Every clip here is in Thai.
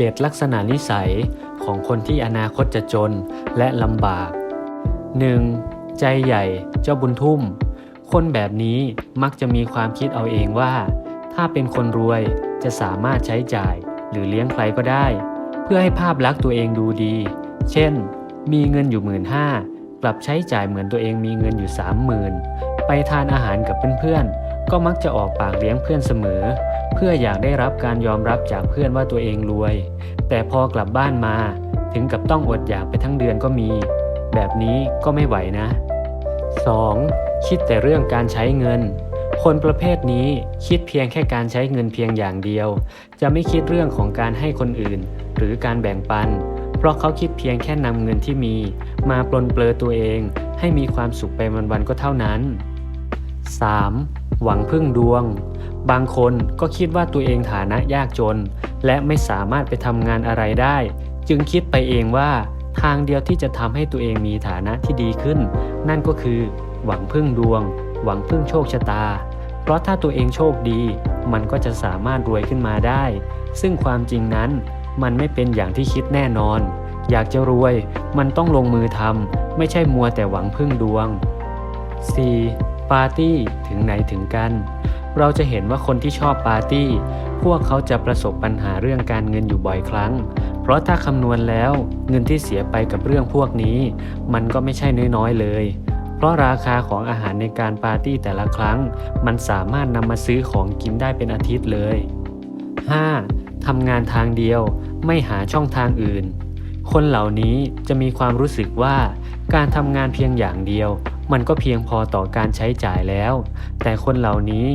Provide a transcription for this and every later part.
7 ลักษณะนิสัยของคนที่อนาคตจะจนและลำบาก 1. ใจใหญ่เจ้าบุญทุ่ม คนแบบนี้มักจะมีความคิดเอาเองว่า ถ้าเป็นคนรวยจะสามารถใช้จ่ายหรือเลี้ยงใครก็ได้ เพื่อให้ภาพลักษณ์ตัวเองดูดี เช่น มีเงินอยู่หมื่นห้ากลับใช้จ่ายเหมือนตัวเองมีเงินอยู่สามหมื่นไปทานอาหารกับเพื่อนๆก็มักจะออกปากเลี้ยงเพื่อนเสมอ เพื่ออยากได้รับการยอมรับจากเพื่อนว่าตัวเองรวย แต่พอกลับบ้านมา ถึงกับต้องอดอยากไปทั้งเดือนก็มี แบบนี้ก็ไม่ไหวนะ 2. คิดแต่เรื่องการใช้เงิน คนประเภทนี้คิดเพียงแค่การใช้เงินเพียงอย่างเดียว จะไม่คิดเรื่องของการให้คนอื่น หรือการแบ่งปัน เพราะเขาคิดเพียงแค่นำเงินที่มี มาปลนเปลือตัวเอง ให้มีความสุขไปวันๆก็เท่านั้น 3. หวังพึ่งดวง บางคนก็คิดว่าตัวเองฐานะยากจน และไม่สามารถไปทำงานอะไรได้ จึงคิดไปเองว่า ทางเดียวที่จะทำให้ตัวเองมีฐานะที่ดีขึ้น นั่นก็คือ หวังพึ่งดวง หวังพึ่งโชคชะตา เพราะถ้าตัวเองโชคดี มันก็จะสามารถรวยขึ้นมาได้ ซึ่งความจริงนั้นมันไม่เป็นอย่างที่คิดแน่นอน อยากจะรวย มันต้องลงมือทำไม่ใช่มัวแต่หวังพึ่งดวง 4. ปาร์ตี้ถึงไหนถึงกัน เราจะเห็นว่าคนที่ชอบปาร์ตี้ พวกเขาจะประสบปัญหาเรื่องการเงินอยู่บ่อยครั้ง เพราะถ้าคำนวณแล้วเงินที่เสียไปกับเรื่องพวกนี้ มันก็ไม่ใช่น้อยๆเลย เพราะราคาของอาหารในการปาร์ตี้แต่ละครั้ง มันสามารถนำมาซื้อของกินได้เป็นอาทิตย์เลย 5. ทำงานทางเดียว ไม่หาช่องทางอื่น คนเหล่านี้จะมีความรู้สึกว่า การทำงานเพียงอย่างเดียว มันก็เพียงพอต่อการใช้จ่ายแล้ว แต่คนเหล่านี้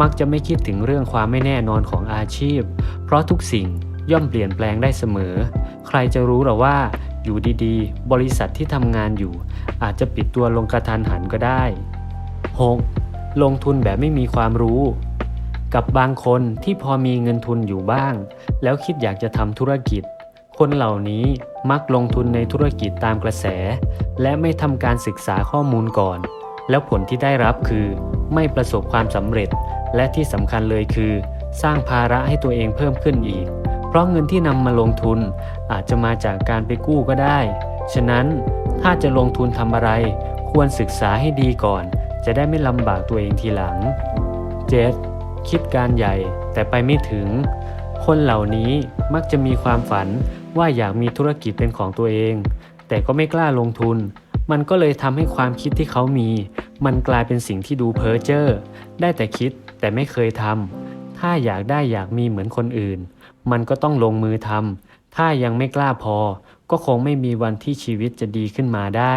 มักจะไม่คิดถึงเรื่องความไม่แน่นอนของอาชีพ เพราะทุกสิ่งย่อมเปลี่ยนแปลงได้เสมอ ใครจะรู้หรอว่าอยู่ดีๆ บริษัทที่ทำงานอยู่ อาจจะปิดตัวลงกระทันหันก็ได้ 6. ลงทุนแบบไม่มีความรู้ กับบางคนที่พอมีเงินทุนอยู่บ้าง แล้วคิดอยากจะทำธุรกิจ คนเหล่านี้มักลงทุนในธุรกิจตามกระแส และไม่ทำการศึกษาข้อมูลก่อน แล้วผลที่ได้รับคือไม่ประสบความสำเร็จ และที่สำคัญเลยคือ สร้างภาระให้ตัวเองเพิ่มขึ้นอีก เพราะเงินที่นำมาลงทุนอาจจะมาจากการไปกู้ก็ได้ ฉะนั้นถ้าจะลงทุนทำอะไร ควรศึกษาให้ดีก่อน จะได้ไม่ลำบากตัวเองทีหลัง 7. คิดการใหญ่แต่ไปไม่ถึง คนเหล่านี้มักจะมีความฝัน ว่าอยากมีธุรกิจเป็นของตัวเอง แต่ก็ไม่กล้าลงทุน มันก็เลยทำให้ความคิดที่เขามี มันกลายเป็นสิ่งที่ดูเพ้อเจ้อได้แต่คิดแต่ไม่เคยทำถ้าอยากได้อยากมีเหมือนคนอื่น มันก็ต้องลงมือทำถ้ายังไม่กล้าพอ ก็คงไม่มีวันที่ชีวิตจะดีขึ้นมาได้